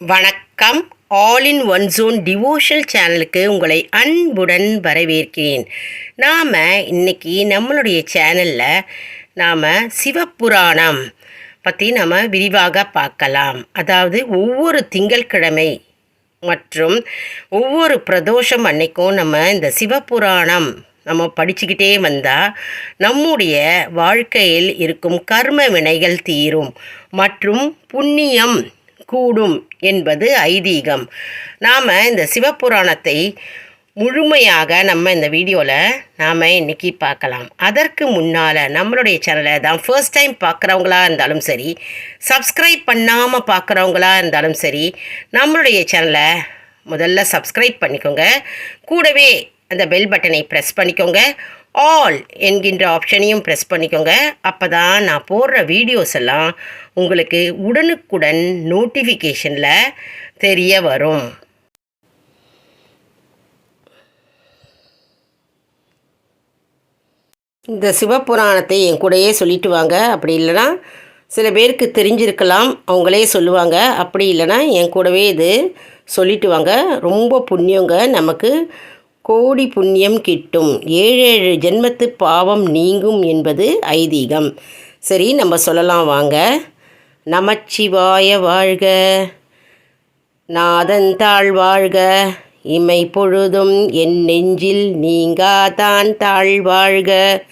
வணக்கம். All in one zone devotional சேனலுக்கு உங்களை அன்புடன் வரவேற்கிறேன். நாம் இன்னைக்கு நம்மளுடைய சேனலில் நாம் சிவபுராணம் பற்றி நாம் விரிவாக பார்க்கலாம். அதாவது ஒவ்வொரு திங்கட்கிழமை மற்றும் ஒவ்வொரு பிரதோஷம் அன்னைக்கும் நம்ம இந்த சிவபுராணம் நம்ம படிச்சுக்கிட்டே வந்தால் நம்முடைய வாழ்க்கையில் இருக்கும் கர்ம வினைகள் தீரும் மற்றும் புண்ணியம் கூடும் என்பது ஐதீகம். நாம் இந்த சிவபுராணத்தை முழுமையாக நம்ம இந்த வீடியோவில் நாம் இன்றைக்கி பார்க்கலாம். அதற்கு முன்னால் நம்மளுடைய சேனலை தான் ஃபர்ஸ்ட் டைம் பார்க்குறவங்களா இருந்தாலும் சரி சப்ஸ்கிரைப் பண்ணாமல் பார்க்குறவங்களா இருந்தாலும் சரி நம்மளுடைய சேனலை முதல்ல சப்ஸ்கிரைப் பண்ணிக்கோங்க. கூடவே அந்த பெல் பட்டனை ப்ரெஸ் பண்ணிக்கோங்க. ஆல் என்கின்ற ஆப்ஷனையும் ப்ரெஸ் பண்ணிக்கோங்க. அப்போ தான் நான் போடுற வீடியோஸ் எல்லாம் உங்களுக்கு உடனுக்குடன் நோட்டிஃபிகேஷனில் தெரிய வரும். இந்த சிவபுராணத்தை என் கூடயே சொல்லிட்டு வாங்க. அப்படி இல்லைன்னா சில பேருக்கு தெரிஞ்சிருக்கலாம். அவங்களே சொல்லுவாங்க. அப்படி இல்லைன்னா என் கூடவே இது சொல்லிட்டு வாங்க. ரொம்ப புண்ணியங்க நமக்கு. கோடி புண்ணியம் கிட்டும். ஏழேழு ஜென்மத்து பாவம் நீங்கும் என்பது ஐதீகம். சரி நம்ம சொல்லலாம் வாங்க. நமச்சிவாய வாழ்க. நாதன் தாழ் வாழ்க. இமை பொழுதும் என் நெஞ்சில் நீங்காதான் தாழ் வாழ்க.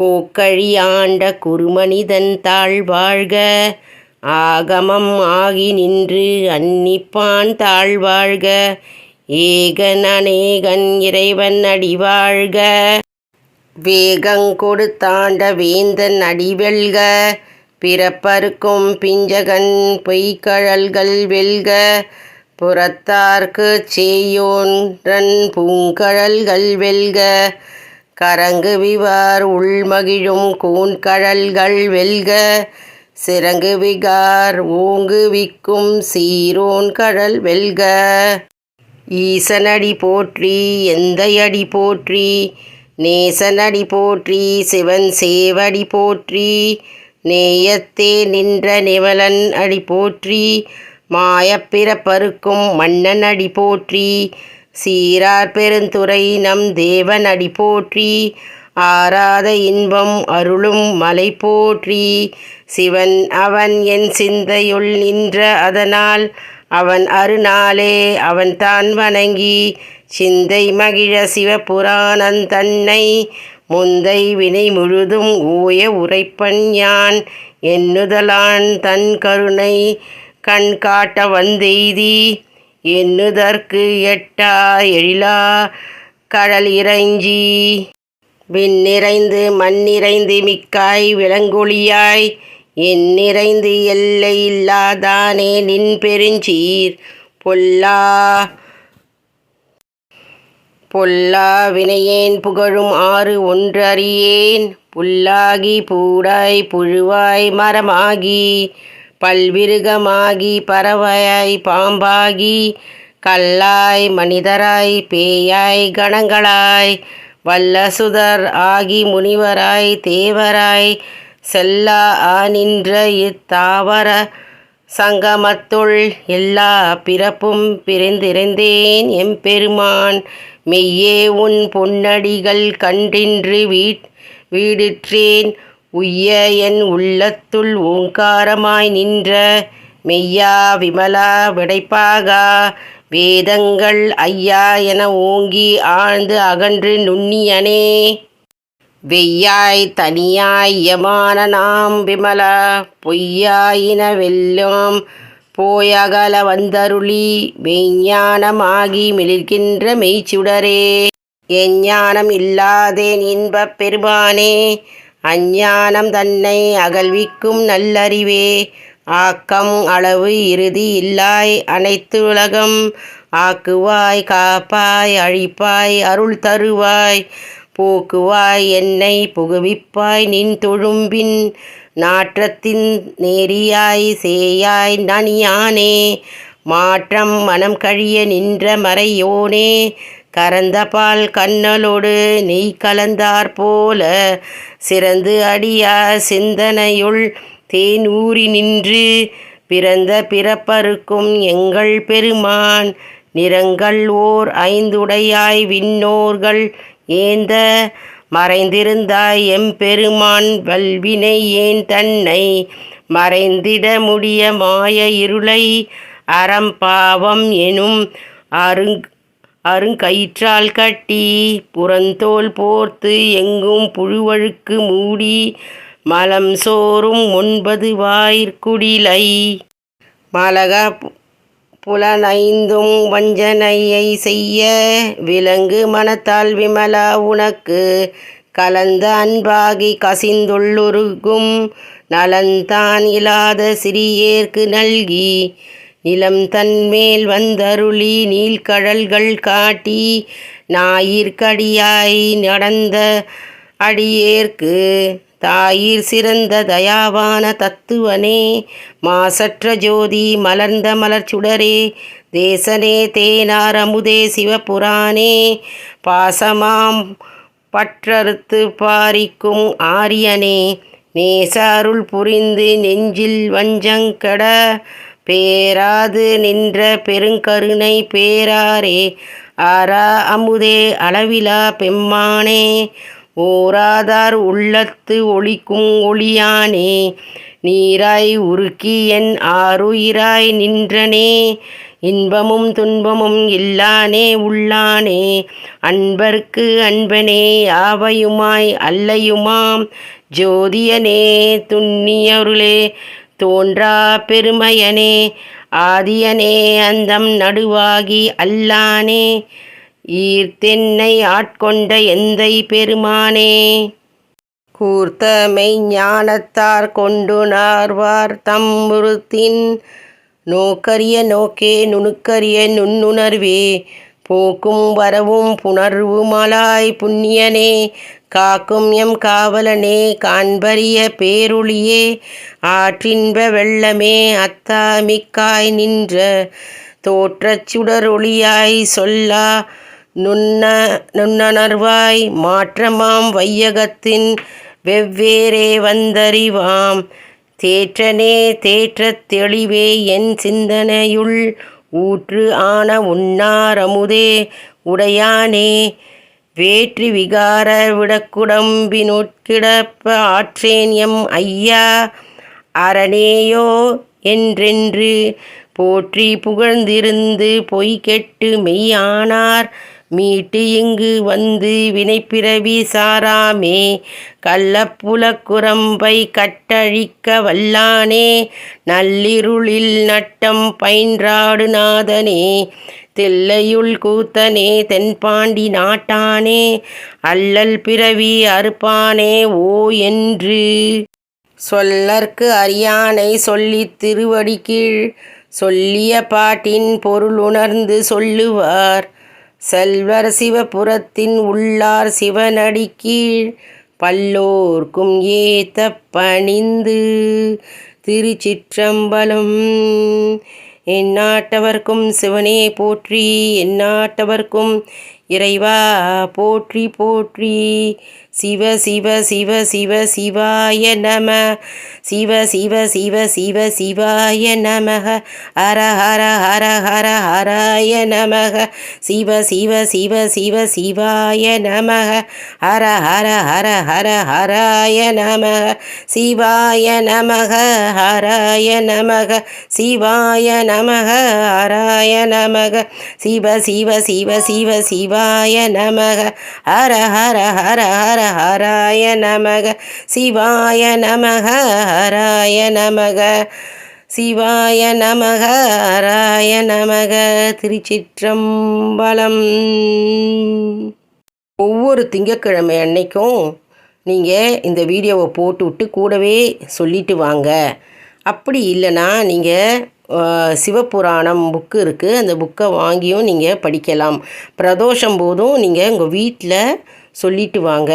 கோக்கழி ஆண்ட குருமனிதன் தாழ் வாழ்க. ஆகமம் ஆகி நின்று அன்னிப்பான் தாழ் வாழ்க. ஏகன் அநேகன் இறைவன் அடிவாழ்க வேகங்கொடுத்தாண்ட வேந்தன் அடிவெல்க பிறப்பருக்கும் பிஞ்சகன் பொய்கழல்கள் வெல்க. புறத்தார்க்கு சேயோன்றன் பூங்கழல்கள் வெல்க. கரங்கு விவார் உள்மகிழும் கூண்கழல்கள் வெல்க. சிறங்கு விகார் ஓங்கு விக்கும் சீரோன் கடல் வெல்க. ஈசனடி போற்றி எந்தையடி போற்றி நேசனடி போற்றி சிவன் சேவடி போற்றி நேயத்தே நின்ற நிவலன் அடி போற்றி மாயப்பிறப்பருக்கும் மன்னன் அடி போற்றி சீரார் பெருந்துறை நம் தேவன் அடி போற்றி ஆராத இன்பம் அருளும் மலை போற்றி சிவன் அவன் என் சிந்தையுள் நின்ற அதனால் அவன் அருணாலே அவன் தான் வணங்கி சிந்தை மகிழ சிவபுராணன் தன்னை. முந்தை வினை முழுதும் ஓய உரைப்பன் யான் எண்ணுதலான் தன் கருணை கண் காட்ட வந்தெய்தி. எண்ணுதற்கு எட்டா எழிலா கடல் இறைஞ்சி. விண்ணிறைந்து மண்ணிறைந்து மிக்காய் விலங்கொழியாய் என் நிறைந்து எல்லை இல்லாதானே நின் பெருஞ்சீர். பொல்லா பொல்லா வினையேன் புகழும் ஆறு ஒன்று அறியேன். புல்லாகி பூடாய் புழுவாய் மரமாகி பல்விருகமாகி பறவையாய் பாம்பாகி கல்லாய் மனிதராய் பேயாய் கணங்களாய் வல்லசுதர் ஆகி முனிவராய் தேவராய் செல்லா நின்ற இத்தாவர சங்கமத்துள் எல்லா பிறப்பும் பிரிந்திருந்தேன். எம்பெருமான் மெய்யே உன் பொன்னடிகள் கண்டின்று வீட் வீடிற்றேன். உய்ய என் உள்ளத்துள் ஓங்காரமாய் நின்ற மெய்யா விமலா விடைப்பாகா. வேதங்கள் ஐயா என ஓங்கி ஆழ்ந்து அகன்று நுண்ணியனே. வெய்யாய் தனியாய் யமான நாம் விமல பொய்யாயின வெல்லாம் போயகல வந்தருளி மெய்ஞானமாகி மிளிர்கின்ற மெய்ச்சுடரே. எஞ்ஞானம் இல்லாதேன் இன்பப் பெருமானே அஞ்ஞானம் தன்னை அகழ்விக்கும் நல்லறிவே. ஆக்கம் அளவு இறுதி இல்லாய் அனைத்து உலகம் ஆக்குவாய் காப்பாய் அழிப்பாய் அருள் தருவாய். போக்குவாய் என்னை புகுவிப்பாய் நின் தொழும்பின் நாற்றத்தின் நேரியாய் சேயாய் நனியானே. மாற்றம் மனம் கழிய நின்ற மறையோனே. கரந்த பால் கண்ணலோடு நெய் கலந்தாற் போல சிறந்து அடியா சிந்தனையுள் தேனூறி நின்று. பிறந்த பிறப்பருக்கும் எங்கள் பெருமான் நிறங்கள் ஓர் ஐந்துடையாய் விண்ணோர்கள். ஏந்த மறைந்திருந்தாய் எம்பெருமான் வல்வினை ஏன் தன்னை மறைந்திட முடிய மாய இருளை அறம்பாவம் எனும் அருங் அருங்கயிற்றால் கட்டி புறந்தோல் போர்த்து எங்கும் புழுவழுக்கு மூடி மலம் சோறும் ஒன்பது வாயிற்குடிலை. மலக புலனைந்தும் வஞ்சனையை செய்ய விலங்கு மனத்தால் விமலா உனக்கு. கலந்த அன்பாகி கசிந்துள்ளுருகும் நலந்தான் இல்லாத சிறியேற்கு நல்கி. நிலம் தன்மேல் வந்தருளி நீள்கழல்கள் காட்டி ஞாயிற்கடியாய் நடந்த அடியேற்கு. தாயிர் சிறந்த தயாவான தத்துவனே மாசற்ற ஜோதி மலர்ந்த மலர்ச்சுடரே தேசனே தேனார் அமுதே சிவபுராணே. பாசமாம் பற்றறுத்து பாரிக்கும் ஆரியனே நேசாருள் புரிந்து நெஞ்சில் வஞ்சங்கட பேராது நின்ற பெருங்கருணை பேராரே ஆரா அமுதே அளவிலா பெம்மானே. ஓராதார் உள்ளத்து ஒளிக்கும் ஒளியானே நீராய் உருக்கி என் ஆறுயிராய் நின்றனே இன்பமும் துன்பமும் இல்லானே உள்ளானே அன்பர்க்கு அன்பனே யாவையுமாய் அல்லையுமாம் ஜோதியனே துண்ணியருளே தோன்றா பெருமையனே ஆதியனே அந்தம் நடுவாகி அல்லானே ஈர்த்தென்னை ஆட்கொண்ட எந்தை பெருமானே? கூர்த்தமை ஞானத்தார் கொண்டு நார்வார் தம்முருத்தின் நோக்கரிய நோக்கே நுணுக்கரிய நுண்ணுணர்வே. போக்கும் வரவும் புணர்வுமலாய் புண்ணியனே காக்கும் எம் காவலனே காண்பரிய பேருளியே. ஆற்றின்ப வெள்ளமே அத்தாமிக்காய் நின்ற தோற்றச் சுடரொளியாய் சொல்லா நுண்ண நுண்ணணர்வாய் மாற்றமாம் வையகத்தின் வெவ்வேறே வந்தறிவாம். தேற்றனே தேற்றத் தெளிவே என் சிந்தனையுள் ஊற்று ஆன உண்ணாரமுதே உடையானே. வேற்றி விகார விடக்குடம்பினுட்கிடப்ப ஆற்றேன் எம் ஐயா. அரணேயோ என்றென்று போற்றி புகழ்ந்திருந்து பொய் கெட்டு மெய்யானார். மீட்டு இங்கு வந்து வினைப்பிறவி சாராமே. கள்ளப்புலக்குரம்பை கட்டழிக்க வல்லானே. நள்ளிருளில் நட்டம் பயின்றாடு நாதனே. தில்லையுள் கூத்தனே தென்பாண்டி நாட்டானே. அல்லல் பிறவி அறுப்பானே ஓ என்று. சொல்லற்கு அறியானை சொல்லித் திருவடி கீழ் சொல்லிய பாட்டின் பொருள் உணர்ந்து சொல்லுவார். செல்வர் சிவபுரத்தின் உள்ளார் சிவனடி கீழ் பல்லோர்க்கும் ஏத்த பணிந்து திருச்சிற்றம்பலம். எந்நாட்டவர்க்கும் சிவனே போற்றி எந்நாட்டவர்க்கும் இறைவா போற்றி போற்றி. சிவ சிவ சிவ சிவ சிவாய நம சிவ சிவ சிவ சிவ சிவாய நமக ஹர ஹர ஹர ஹர ஹராய நமக சிவ சிவ சிவ சிவ சிவாய நமக ஹர ஹர ஹர ஹர ஹராய நமக சிவாய நமக ஹராய நமக சிவாய நமக ஹராய நமக சிவ சிவ சிவ சிவ சிவாய நமக ஹர ஹர ஹர ஹர ஹராய நமக சிவாய நமக ஹராய நமக சிவாய நமக ஹராய நமக திருச்சிற்றம்பலம் ஒவ்வொரு திங்கட்கிழமை அன்னைக்கும் நீங்கள் இந்த வீடியோவை போட்டு விட்டு கூடவே சொல்லிட்டு வாங்க அப்படி இல்லைன்னா நீங்கள் சிவபுராணம் புக்கு இருக்குது அந்த புக்கை வாங்கியும் நீங்கள் படிக்கலாம் பிரதோஷம் போதும் நீங்கள் உங்கள் வீட்டில் சொல்லிட்டு வாங்க.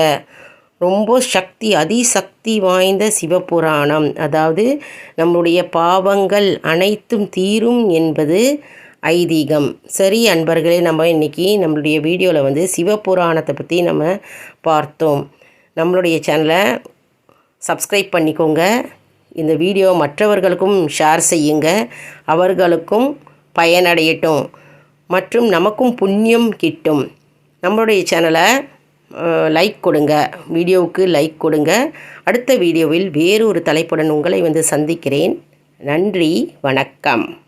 ரொம்ப சக்தி அதிசக்தி வாய்ந்த சிவபுராணம். அதாவது நம்முடைய பாவங்கள் அனைத்தும் தீரும் என்பது ஐதீகம். சரி அன்பர்களே நம்ம இன்றைக்கி நம்மளுடைய வீடியோவில் வந்து சிவபுராணத்தை பற்றி நம்ம பார்த்தோம். நம்மளுடைய சேனலை சப்ஸ்கிரைப் பண்ணிக்கோங்க. இந்த வீடியோ மற்றவர்களுக்கும் ஷேர் செய்யுங்க. அவர்களுக்கும் பயனடையட்டும். மற்றும் நமக்கும் புண்ணியம் கிட்டும். நம்மளுடைய சேனலை லைக் கொடுங்க. வீடியோவுக்கு லைக் கொடுங்க. அடுத்த வீடியோவில் வேறு ஒரு தலைப்புடன் உங்களை வந்து சந்திக்கிறேன். நன்றி வணக்கம்.